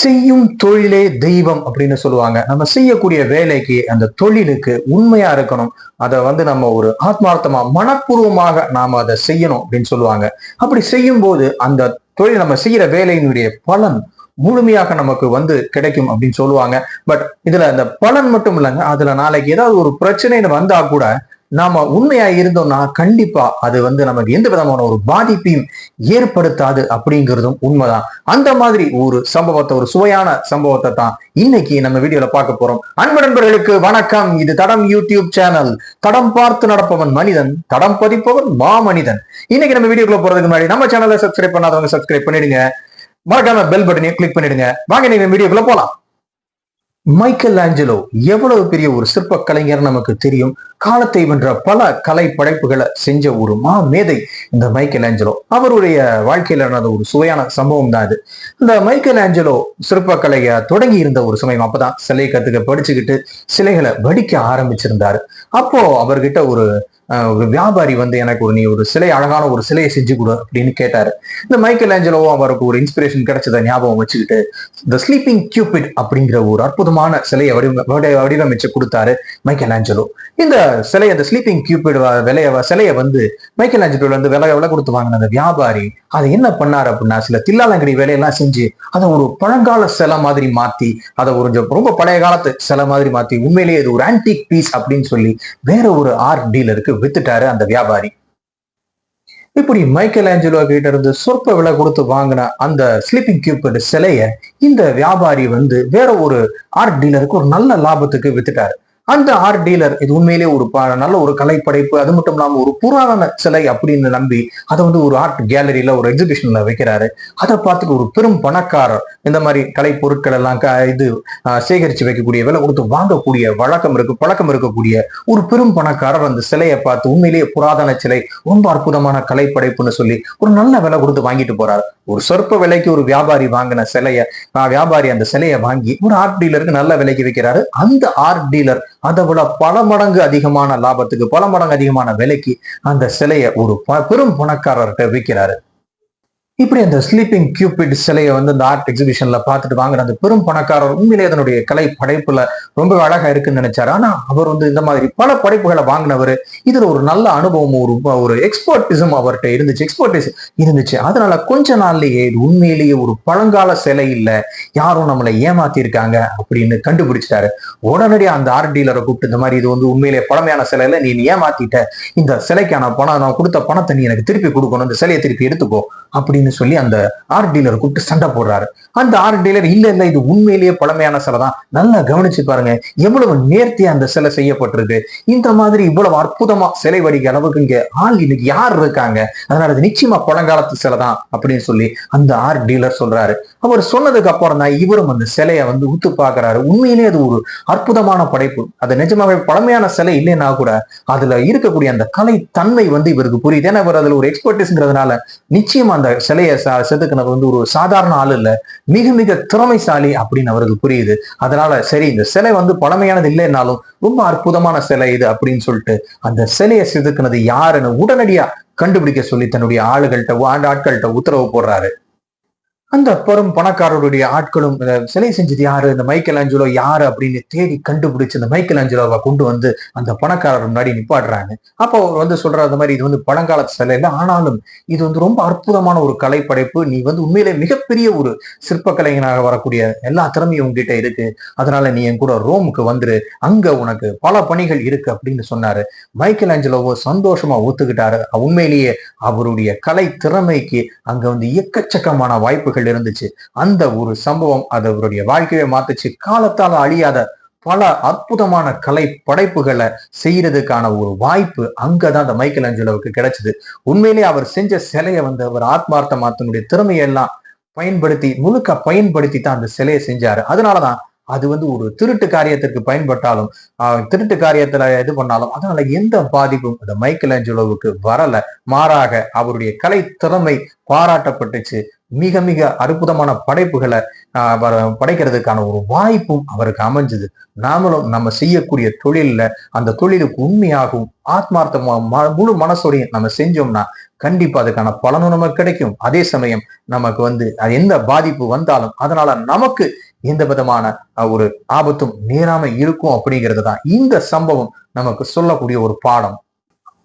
செய்யும் தொழிலே தெய்வம் அப்படின்னு சொல்லுவாங்க. நம்ம செய்யக்கூடிய வேலைக்கு அந்த தொழிலுக்கு உண்மையா இருக்கணும். அதை வந்து நம்ம ஒரு ஆத்மார்த்தமா மனப்பூர்வமாக நாம அதை செய்யணும் அப்படின்னு சொல்லுவாங்க. அப்படி செய்யும் போது அந்த தொழில் நம்ம செய்யற வேலையினுடைய பலன் முழுமையாக நமக்கு வந்து கிடைக்கும் அப்படின்னு சொல்லுவாங்க. பட் இதுல அந்த பலன் மட்டும் இல்லைங்க. அதுல நாளைக்கு ஏதாவது ஒரு பிரச்சனைன்னு வந்தா கூட நாம உண்மையா இருந்தோம்னா கண்டிப்பா அது வந்து நமக்கு எந்த விதமான ஒரு பாதிப்பையும் ஏற்படுத்தாது அப்படிங்கிறதும் உண்மைதான். அந்த மாதிரி ஒரு சம்பவத்தை ஒரு சுவையான சம்பவத்தை தான் இன்னைக்கு நம்ம வீடியோல பார்க்க போறோம். அன்பு நண்பர்களுக்கு வணக்கம். இது தடம் யூடியூப் சேனல். தடம் பார்த்து நடப்பவன் மனிதன் தடம் பதிப்பவன் மா மனிதன் இன்னைக்கு நம்ம வீடியோக்குள்ள போறதுக்கு முன்னாடி நம்ம சேனலை சப்ஸ்கிரைப் பண்ணாதவங்க சப்ஸ்கிரைப் பண்ணிடுங்க. மறக்காம பெல் பட்டனையும் கிளிக் பண்ணிடுங்க. வாங்க நீங்க வீடியோக்குள்ள போலாம். மைக்கேல் ஆஞ்சலோ எவ்வளவு பெரிய ஒரு சிற்ப கலைஞர் நமக்கு தெரியும்? காலத்தை வென்ற பல கலை படைப்புகளை செஞ்ச ஒரு மா மேதை இந்த மைக்கேல் ஆஞ்சலோ அவருடைய வாழ்க்கையில நடந்த ஒரு சுவையான சம்பவம் தான் இது இந்த மைக்கேல் ஆஞ்சலோ சிற்பக்கலையை தொடங்கி இருந்த ஒரு சமயம் அப்பதான் சிலை கத்துக்க படிச்சுக்கிட்டு சிலைகளை வடிக்க ஆரம்பிச்சிருந்தாரு. அப்போ அவர்கிட்ட ஒரு வியாபாரி வந்து எனக்கு ஒரு நீ ஒரு சிலை அழகான ஒரு சிலையை செஞ்சு கொடு அப்படின்னு கேட்டாரு. இந்த மைக்கேல் ஆஞ்சலோ அவருக்கு ஒரு இன்ஸ்பிரேஷன் கிடைச்சதை ஞாபகம் வச்சுக்கிட்டு த ஸ்லீப்பிங் கியூபிட் அப்படிங்கிற ஒரு அற்புதமான சிலையை வடிவ வடிவமைச்சு கொடுத்தாரு மைக்கேல் ஆஞ்சலோ இந்த சிலை அந்த ஸ்லீப்பிங் கியூபிட் விலைய சிலையை வந்து மைக்கேல் ஆஞ்சலோல வந்து விலை விலை கொடுத்து வாங்கின அந்த வியாபாரி அதை என்ன பண்ணார் அப்படின்னா சில தில்லாலங்கடி வேலையெல்லாம் செஞ்சு அதை ஒரு பழங்கால சிலை மாதிரி மாத்தி அதை ஒரு ரொம்ப பழைய காலத்து சிலை மாதிரி மாத்தி உண்மையிலேயே இது ஒரு ஆன்டிக் பீஸ் அப்படின்னு சொல்லி வேற ஒரு ஆர்ட் டீலருக்கு வித்துட்டாரு அந்த வியாபாரி. இப்படி மைக்கேல் ஆஞ்சலோ கிட்ட இருந்து சொற்ப விலை கொடுத்து வாங்கின அந்த ஸ்லீப்பிங் கியூபிட் சிலைய இந்த வியாபாரி வந்து வேற ஒரு ஆர்ட் டீலருக்கு ஒரு நல்ல லாபத்துக்கு வித்துட்டாரு. அந்த ஆர்ட் டீலர் இது உண்மையிலேயே ஒரு ப- நல்ல ஒரு கலைப்படைப்பு அது மட்டும் இல்லாமல் ஒரு புராதன சிலை அப்படின்னு நம்பி அதை வந்து ஒரு ஆர்ட் கேலரியில ஒரு எக்ஸிபிஷன்ல வைக்கிறாரு. அதை பார்த்துட்டு ஒரு பெரும் பணக்காரர் இந்த மாதிரி கலை பொருட்கள் எல்லாம் க- இது சேகரிச்சு வைக்கக்கூடிய விலை கொடுத்து வாங்கக்கூடிய வழக்கம் இருக்கு பழக்கம் இருக்கக்கூடிய ஒரு பெரும் பணக்காரர் அந்த சிலையை பார்த்து உண்மையிலேயே புராதன சிலை ரொம்ப அற்புதமான கலைப்படைப்புன்னு சொல்லி ஒரு நல்ல விலை கொடுத்து வாங்கிட்டு போறாரு. ஒரு சொற்ப விலைக்கு ஒரு வியாபாரி வாங்கின சிலையை ஆஹ், வியாபாரி அந்த சிலையை வாங்கி ஒரு ஆர்ட் டீலருக்கு நல்ல விலைக்கு வைக்கிறாரு அந்த ஆர்ட் டீலர் அதை விட பல மடங்கு அதிகமான லாபத்துக்கு பல மடங்கு அதிகமான விலைக்கு அந்த சிலையை ஒரு ப- பெரும் பணக்காரர்கிட்ட விற்கிறாரு. இப்படி அந்த ஸ்லீப்பிங் கியூபிட் சிலையை வந்து அந்த ஆர்ட் எக்ஸிபிஷன்ல பார்த்துட்டு வாங்குற அந்த பெரும் பணக்காரர் உண்மையிலே அதனுடைய கலை படைப்புல ரொம்ப அழகா இருக்குன்னு நினைச்சாரு. ஆனா அவர் வந்து இந்த மாதிரி பல படைப்புகளை வாங்கினவர் இதுல ஒரு நல்ல அனுபவம் ஒரு ஒரு எக்ஸ்பர்டிசம் அவர்கிட்ட இருந்துச்சு. எக்ஸ்பர்டிஸ் இருந்துச்சு. அதனால கொஞ்ச நாள்லயே இது உண்மையிலேயே ஒரு பழங்கால சிலை இல்ல யாரும் நம்மளை ஏமாத்தி இருக்காங்க அப்படின்னு கண்டுபிடிச்சிட்டாரு. உடனடியாக அந்த ஆர்ட் டீலரை கூப்பிட்டு இந்த மாதிரி இது வந்து உண்மையிலேயே பழமையான சிலையில நீ ஏமாத்திட்ட. இந்த சிலைக்கான பணம் நான் கொடுத்த பணத்தை நீ எனக்கு திருப்பி கொடுக்கணும். இந்த சிலையை திருப்பி எடுத்துக்கோ. அப்படின்னு சொல்லி அந்த ஆர்ட் டீலரை கூப்பிட்டு சண்டை போடுறாரு. அந்த ஆர்ட் டீலர் இல்ல இல்ல இது உண்மையிலேயே பழமையான சிலை தான். நல்லா கவனிச்சு பாருங்க. எவ்வளவு நேர்த்தியா அந்த சிலை செய்யப்பட்டிருக்கு. இந்த மாதிரி இவ்வளவு அற்புதமா சிலை வடிக்க அளவுக்கு இங்க ஆள் இன்னைக்கு யார் இருக்காங்க? அதனால அது நிச்சயமா பழங்காலத்து சிலை தான் அப்படின்னு சொல்லி அந்த ஆர்ட் டீலர் சொல்றாரு. அவர் சொன்னதுக்கு அப்புறம் தான் இவரும் அந்த சிலையை வந்து உத்து பாக்குறாரு உண்மையிலே அது ஒரு அற்புதமான படைப்பு. அது நிஜமாவே பழமையான சிலை இல்லைன்னா கூட அதுல இருக்கக்கூடிய அந்த கலை தன்மை வந்து இவருக்கு புரியுது. ஏன்னா இவர் அதுல ஒரு எக்ஸ்பர்டிஸ்ங்கிறதுனால நிச்சயமா அந்த சிலையை ச- வந்து ஒரு சாதாரண ஆள் இல்லை. மிக மிக திறமைசாலி அப்படின்னு அவருக்கு புரியுது. அதனால சரி இந்த சிலை வந்து பழமையானது இல்லைன்னாலும் ரொம்ப அற்புதமான சிலை இது அப்படின்னு சொல்லிட்டு அந்த சிலையை செதுக்குனது யாருன்னு உடனடியா கண்டுபிடிக்க சொல்லி தன்னுடைய ஆளுகள்கிட்ட ஆண்டு ஆட்கள்கிட்ட உத்தரவு போடுறாரு. அந்த பெரும் பணக்காரருடைய ஆட்களும் சிலை செஞ்சது யாரு? இந்த மைக்கேல் ஆஞ்சலோ யாரு அப்படின்னு தேடி கண்டுபிடிச்சு இந்த மைக்கேல் ஆஞ்சலோவை கொண்டு வந்து அந்த பணக்காரர் முன்னாடி நிப்பாடுறாங்க அப்போ அவர் வந்து சொல்ற அந்த மாதிரி இது வந்து பழங்காலத்து சிலை இல்லை. ஆனாலும் இது வந்து ரொம்ப அற்புதமான ஒரு கலைப்படைப்பு நீ வந்து உண்மையிலே மிகப்பெரிய ஒரு சிற்பக்கலைஞனாக வரக்கூடிய எல்லா திறமையும் உங்ககிட்ட இருக்கு. அதனால நீ என் கூட ரோமுக்கு வந்துரு. அங்க உனக்கு பல பணிகள் இருக்கு அப்படின்னு சொன்னாரு. மைக்கேல் ஆஞ்சலோவோ சந்தோஷமா ஒத்துக்கிட்டாரு. உண்மையிலேயே அவருடைய கலை திறமைக்கு அங்க வந்து எக்கச்சக்கமான வாய்ப்புகள் இருந்துச்சு. அந்த ஒரு சம்பவம் அது அவருடைய வாழ்க்கையை மாத்துச்சு. காலத்தால் அழியாத பல அற்புதமான கலை படைப்புகளை செய்யறதுக்கான ஒரு வாய்ப்பு அங்கதான் அந்த மைக்கேல் ஆஞ்சலோவுக்கு கிடைச்சது. உண்மையிலே அவர் செஞ்ச சிலையை வந்து அவர் ஆத்மார்த்தமா தன்னுடைய திறமையெல்லாம் பயன்படுத்தி முழுக்க பயன்படுத்தி தான் அந்த சிலையை செஞ்சாரு. அதனாலதான் அது வந்து ஒரு திருட்டு காரியத்திற்கு பயன்பட்டாலும் திருட்டு காரியத்துல இது பண்ணாலும் அதனால எந்த பாதிப்பும் அந்த மைக்கேல் ஆஞ்சலோவுக்கு வரல. மாறாக அவருடைய கலை திறமை பாராட்டப்பட்டுச்சு. மிக மிக அற்புதமான படைப்புகளை அவர் படைக்கிறதுக்கான ஒரு வாய்ப்பும் அவருக்கு அமைஞ்சது. நாமளும் நம்ம செய்யக்கூடிய தொழிலில் அந்த தொழிலுக்கு உண்மையாகவும் ஆத்மார்த்தமாக ம- முழு மனசோடையும் நம்ம செஞ்சோம்னா கண்டிப்பா அதுக்கான பலனும் நமக்கு கிடைக்கும். அதே சமயம் நமக்கு வந்து அது எந்த பாதிப்பு வந்தாலும் அதனால நமக்கு எந்த விதமான ஒரு ஆபத்தும் நேராம இருக்கும் அப்படிங்கிறது தான் இந்த சம்பவம் நமக்கு சொல்லக்கூடிய ஒரு பாடம்.